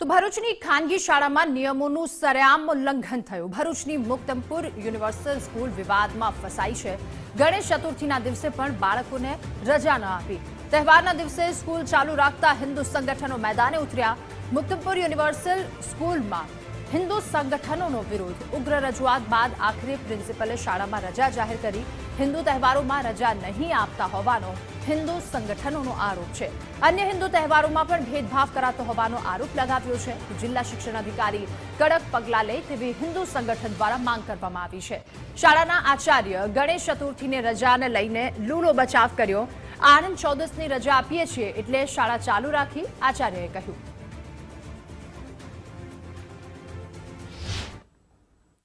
તો ભરૂચની ખાનગી શાળામાં નિયમોનું સરેઆમ ઉલ્લંઘન થયું. ભરૂચની મુક્તમપુર યુનિવર્સલ સ્કૂલ વિવાદમાં ફસાઈ છે. ગણેશ ચતુર્થીના દિવસે પણ બાળકોને રજા ન આપી. તહેવારના દિવસે સ્કૂલ ચાલુ રાખતા હિન્દુ સંગઠનો મેદાને ઉતર્યા. મુક્તમપુર યુનિવર્સલ સ્કૂલમાં હિન્દુ સંગઠનોનો વિરોધ. ઉગ્ર રજૂઆત બાદ આખરે પ્રિન્સિપલે શાળામાં રજા જાહેર કરી. હિન્દુ તહેવારોમાં રજા નહીં આપતા હોવાનો હિન્દુ સંગઠનોનો આરોપ છે. અન્ય હિન્દુ તહેવારોમાં પણ ભેદભાવ કરાતો હોવાનો આરોપ લગાવ્યો છે. જિલ્લા શિક્ષણ અધિકારી કડક પગલાં લે તેવી હિન્દુ સંગઠન દ્વારા માંગ કરવામાં આવી છે. શાળાના આચાર્ય ગણેશ ચતુર્થીને રજાને લઈને લૂલો બચાવ કર્યો. આનંદ ચૌદસની રજા આપીએ છીએ એટલે શાળા ચાલુ રાખી આચાર્યએ કહ્યું.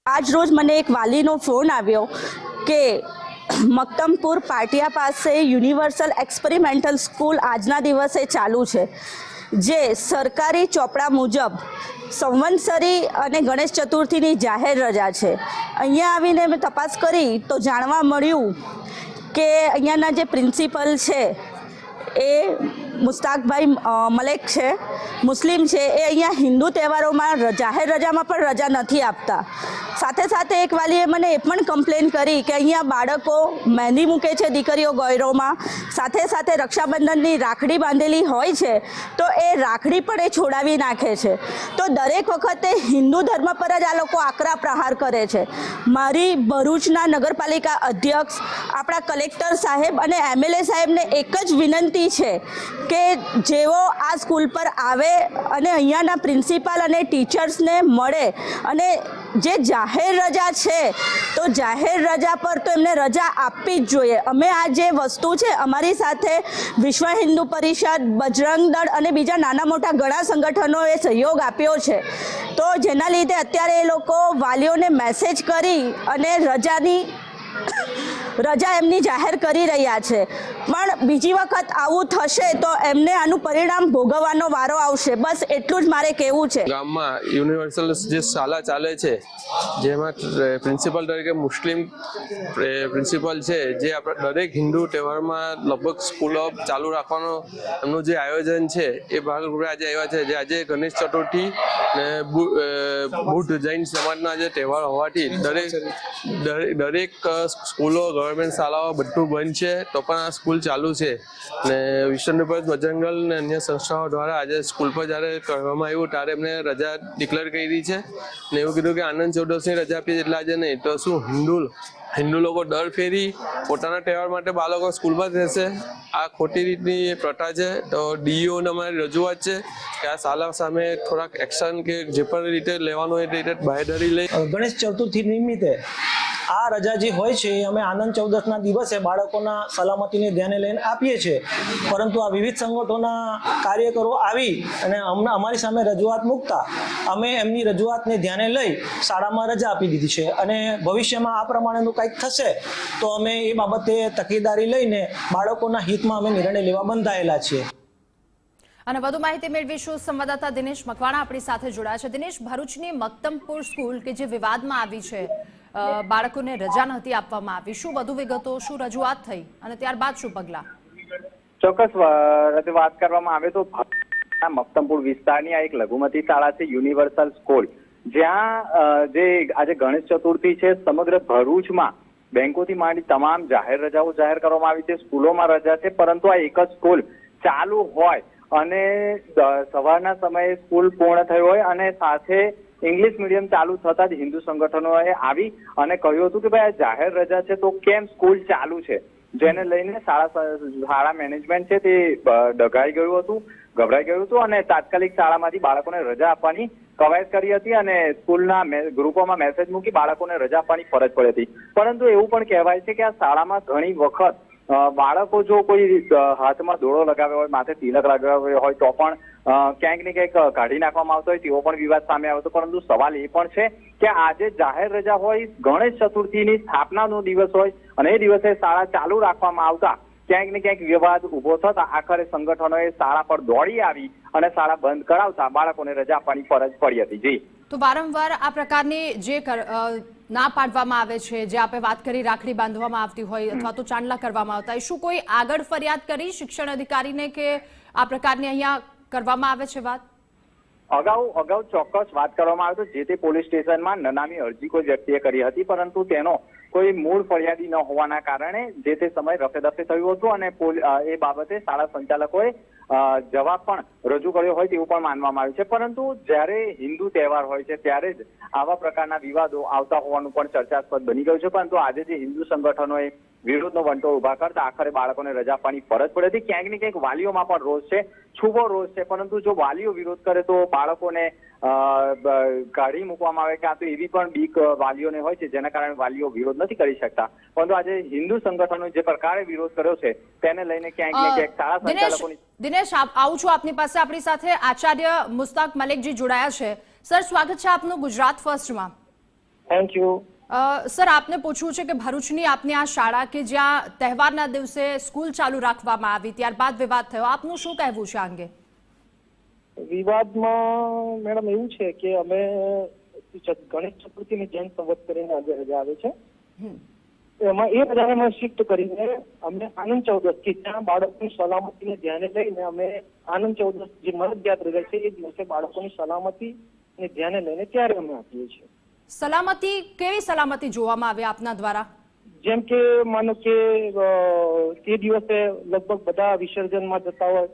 આજ રોજ મને એક વાલીનો ફોન આવ્યો કે મક્તમપુર પાટિયા પાસે યુનિવર્સલ એક્સપેરિમેન્ટલ સ્કૂલ આજના દિવસે ચાલુ છે, જે સરકારી ચોપડા મુજબ સંવંતસરી અને ગણેશ ચતુર્થીની જાહેર રજા છે. અહીંયા આવીને મેં તપાસ કરી તો જાણવા મળ્યું કે અહીંયાના જે પ્રિન્સિપલ છે એ મુસ્તાકભાઈ મલેક છે, મુસ્લિમ છે, એ અહીંયા હિન્દુ તહેવારોમાં જાહેર રજામાં પણ રજા નથી આપતા. સાથે સાથે એક વાલીએ મને એ પણ કમ્પ્લેન કરી કે અહીંયા બાળકો મહેંદી મૂકે છે દીકરીઓ ગોયરોમાં. સાથે સાથે રક્ષાબંધનની રાખડી બાંધેલી હોય છે, તો એ રાખડી પણ એ છોડાવી નાખે છે. તો દરેક વખતે હિન્દુ ધર્મ પર જ આ લોકો આકરા પ્રહાર કરે છે. મારી ભરૂચના નગરપાલિકા અધ્યક્ષ, આપણા કલેક્ટર સાહેબ અને એમએલએ સાહેબને એક જ વિનંતી છે કે જેઓ આ સ્કૂલ પર આવે અને અહીંયાના પ્રિન્સિપાલ અને ટીચર્સને મળે અને જે જાહેર રજા છે, તો જાહેર રજા પર તો એમને રજા આપવી જ જોઈએ. અમે આ જે વસ્તુ છે, અમારી સાથે વિશ્વ હિન્દુ પરિષદ, બજરંગ દળ અને બીજા નાના મોટા ઘણા સંગઠનોએ સહયોગ આપ્યો છે. તો જેના લીધે અત્યારે એ લોકો વાલીઓને મેસેજ કરી અને રજાની રજા એમની જાહેર કરી રહ્યા છે. પણ બીજી વખત આવું થશે તો એમને આનું પરિણામ ભોગવવાનો વારો આવશે. બસ એટલું જ મારે કહેવું છે. ગામમાં યુનિવર્સલ જે શાળા ચાલે છે, જેમાં પ્રિન્સિપલ તરીકે મુસ્લિમ પ્રિન્સિપલ છે, જે આપણા દરેક હિન્દુ તહેવારમાં લગભગ સ્કૂલો ચાલુ રાખવાનો એમનું જે આયોજન છે, એ ભાગરૂપે આજે આવ્યા છે. જે આજે ગણેશ ચતુર્થી ને બુદ્ધ જૈન સમાજના જે તહેવાર હોવાથી દરેક, દરેક- સ્કૂલો ગવર્મેન્ટ શાળાઓ બધું બંધ છે, તો પણ આ સ્કૂલ ચાલુ છે. ને નિર્ભર બજરંગલ ને અન્ય સંસ્થાઓ દ્વારા આજે સ્કૂલ પર જ્યારે કરવામાં આવ્યું ત્યારે એમને રજા ડિક્લેર કરી છે. ને એવું કીધું કે આનંદ ચૌદસની રજા આપીએ એટલે આજે નહીં, તો શું? હિન્દુ હિન્દુ લોકો દર ફેરી પોતાના તહેવાર માટે બાળકો સ્કૂલમાં જ રહેશે. આ ખોટી રીતની પ્રથા છે, તો ડીઈઓને અમારી રજૂઆત છે કે આ શાળા સામે થોડાક એક્શન કે જે પણ રીતે લેવાનું હોય તે રીતે બાહેધરી લઈ. ગણેશ ચતુર્થી નિમિત્તે આ રજા જે હોય છે, અમે આનંદ ચૌદસના દિવસે બાળકોના સલામતીને ધ્યાને લઈને આપીએ છીએ. પરંતુ આ વિવિધ સંગઠનોના કાર્યકરો આવી અને અમારી સામે રજૂઆત મૂકતા અમે એમની રજૂઆતને ધ્યાને લઈ શાળામાં રજા આપી દીધી છે. અને ભવિષ્યમાં આ પ્રમાણેનું કંઈક થશે, તો અમે એ બાબતે તકેદારી લઈને બાળકોના હિતમાં અમે નિર્ણય લેવા બંધાયેલા છીએ. અને વધુ માહિતી મેળવીશું સંવાદદાતા દિનેશ મકવાણા આપણી સાથે જોડાયા છે. દિનેશ, ભરૂચની મક્તમપુર સ્કૂલ કે જે વિવાદમાં આવી છે બાળકોને રજા નહોતી આપવામાં આવી. શું વધુ વિગતો, શું રજૂઆત થઈ અને ત્યારબાદ શું પગલાં? ચોક્કસ વાત કરવામાં આવે તો મક્તમપુર વિસ્તારની આ એક લઘુમતી શાળા છે, યુનિવર્સલ સ્કૂલ. જ્યાં જે આજે ગણેશ ચતુર્થી છે, સમગ્ર ભરૂચમાં બેંકોથી માંડી તમામ જાહેર રજાઓ જાહેર કરવામાં આવી છે, સ્કૂલોમાં રજા છે, પરંતુ આ એક જ સ્કૂલ ચાલુ હોય અને સવારના સમયે સ્કૂલ પૂર્ણ થઈ હોય અને સાથે ઇંગ્લિશ મીડિયમ ચાલુ થતા જ હિન્દુ સંગઠનોએ આવી અને કહ્યું હતું કે ભાઈ આ જાહેર રજા છે તો કેમ સ્કૂલ ચાલુ છે? જેને લઈને શાળા શાળા મેનેજમેન્ટ છે તે ડઘાઈ ગયું હતું, ગભરાઈ ગયું હતું અને તાત્કાલિક શાળામાંથી બાળકોને રજા આપવાની કવાયત કરી હતી અને સ્કૂલના ગ્રુપોમાં મેસેજ મૂકી બાળકોને રજા આપવાની ફરજ પડી હતી. પરંતુ એવું પણ કહેવાય છે કે આ શાળામાં ઘણી વખત બાળકો જો કોઈ હાથમાં દોડો લગાવ્યો હોય, માથે તિલક લગાવ્યો હોય તો પણ ક્યાંક ને ક્યાંક કાઢી નાખવામાં આવતો હોય તેવો પણ વિવાદ સામે આવ્યો હતો પરંતુ સવાલ એ પણ છે કે આજે જાહેર રજા હોય, ગણેશ ચતુર્થીની સ્થાપનાનો દિવસ હોય અને એ દિવસે શાળા ચાલુ રાખવામાં આવતા ક્યાંક ને ક્યાંક વિવાદ ઊભો થતા આખરે સંગઠનોએ શાળા પર દોડી આવી અને શાળા બંધ કરાવતા બાળકોને રજા આપવાની ફરજ પડી હતી. જી. તો વારંવાર આ પ્રકારની જે ના પાડવામાં આવે છે, જે આપણે વાત કરી રાખડી બાંધવામાં આવતી હોય અથવા તો ચાંદલા કરવામાં આવતા શું કોઈ આગળ ફરિયાદ કરી શિક્ષણ અધિકારીને કે આ પ્રકારની અહીંયા કરવામાં આવે છે વાત? અગાઉ અગાઉ ચોક્કસ વાત કરવામાં આવે તો જે તે પોલીસ સ્ટેશનમાં નનામી અરજી કોઈ વ્યક્તિએ કરી હતી, પરંતુ તેનો કોઈ મૂળ ફરિયાદી ન હોવાના કારણે જે તે સમય રફેદફે થયું હતું અને એ બાબતે શાળા સંચાલકોએ જવાબ પણ રજૂ કર્યો હોય તેવું પણ માનવામાં આવ્યું છે. પરંતુ જ્યારે હિન્દુ તહેવાર હોય છે, ત્યારે જ આવા પ્રકારના વિવાદો આવતા હોવાનું પણ ચર્ચાસ્પદ બની ગયું છે. પરંતુ આજે જે હિન્દુ સંગઠનોએ વિરોધનો વંટોળ ઊભા કરતા આખરે બાળકોને રજા આપવાની ફરજ પડી હતી. ક્યાંક ને ક્યાંક વાલીઓમાં પણ રોષ છે છુપો રોષ છે. પરંતુ જો વાલીઓ વિરોધ કરે તો બાળકોને કાઢી મૂકવામાં આવે કે આ તો એવી પણ બીક વાલીઓને હોય છે જેના કારણે વાલીઓ વિરોધ નથી કરી શકતા. પરંતુ આજે હિન્દુ સંગઠનો જે પ્રકારે વિરોધ કર્યો છે તેને લઈને ક્યાંક ને ક્યાંક શાળા દિનેશ સંચાલકોની દિનેશ આપ- આવું છું આપની પાસે. આપણી સાથે આચાર્ય મુસ્તાક મલિકજી જોડાયા છે. સર સ્વાગત છે આપનું ગુજરાત ફર્સ્ટમાં. થેન્ક યુ સર આપને પૂછવું છે કે ભરૂચની આપની આ શાળા કે જ્યાં તહેવારના દિવસે સ્કૂલ ચાલુ રાખવામાં આવી ત્યારબાદ વિવાદ થયો. આપનું શું કહેવું છે આ અંગે? વિવાદમાં મેડમ એવું છે કે અમે ગણેશ ચતુર્થીની જૈન સંવત કરીને આજે રજા આવે છે. એમાં એ રજાને શિફ્ટ કરીને અમે આનંદ ચૌદશથી ત્યાં બાળકોની સલામતીને ધ્યાને લઈને અમે આનંદ ચૌદશ જે મરજિયાત રજા છે એ દિવસે બાળકોની સલામતીને ધ્યાને લઈને ત્યારે અમે આપીએ છીએ. સલામતી કેવી સલામતી જોવામાં આવે આપના દ્વારા? જેમ કે માનો કે તે દિવસે લગભગ બધા વિસર્જનમાં જતા હોય.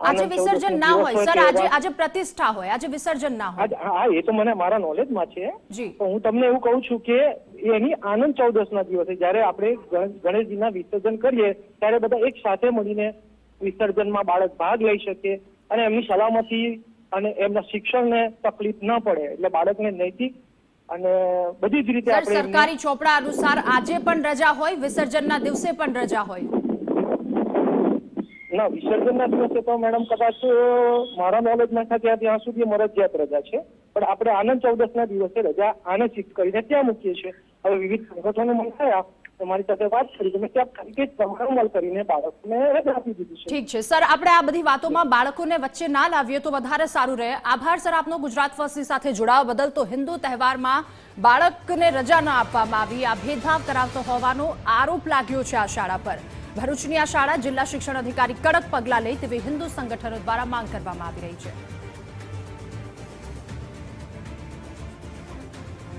આજે વિસર્જન ના હોય સર આજે આજે પ્રતિષ્ઠા હોય આજે વિસર્જન ના હોય. હા એ તો મને મારા નોલેજમાં છે. તો હું તમને એવું કહું છું કે એની આનંદ ચૌદસ ના દિવસે જયારે આપણે ગણ- ગણેશજીના વિસર્જન કરીએ ત્યારે બધા એક સાથે મળીને વિસર્જનમાં બાળક ભાગ લઈ શકે અને એમની સલામતી અને એમના શિક્ષણને તકલીફ ન પડે. એટલે બાળકને નૈતિક અને બધી જ રીતે આપણે સરકારી ચોપડા અનુસાર આજે પણ રજા હોય વિસર્જનના દિવસે પણ રજા હોય. ના વિસર્જનના દિવસે તો મેડમ કદાચ મારા નોલેજમાં નથી ત્યાં સુધી મરજિયાત રજા છે. પણ આપણે આનંદ ચૌદસના દિવસે રજા આને શિફ્ટ કરીને ત્યાં મૂકીએ છીએ. હવે વિવિધ સંગઠનો મંગાયા તો મારી સાથે વાત કરી તમે ત્યાં તરીકે અમલ કરીને બાળકને આપી દીધી છે. ઠીક છે. સર, આપણે આ બધી વાતોમાં બાળકોને વચ્ચે ના લાવીએ તો વધારે સારું રહે. આભાર, સર, આપનો ગુજરાત ફર્સ્ટની સાથે જોડાવા બદલ તો હિન્દુ તહેવારમાં બાળકને રજા ન આપવામાં આવી. આ ભેદભાવ કરાવતો હોવાનો આરોપ લાગ્યો છે આ શાળા પર. ભરૂચની આ શાળા જિલ્લા શિક્ષણ અધિકારી કડક પગલાં લે તેવી હિન્દુ સંગઠનો દ્વારા માંગ કરવામાં આવી રહી છે.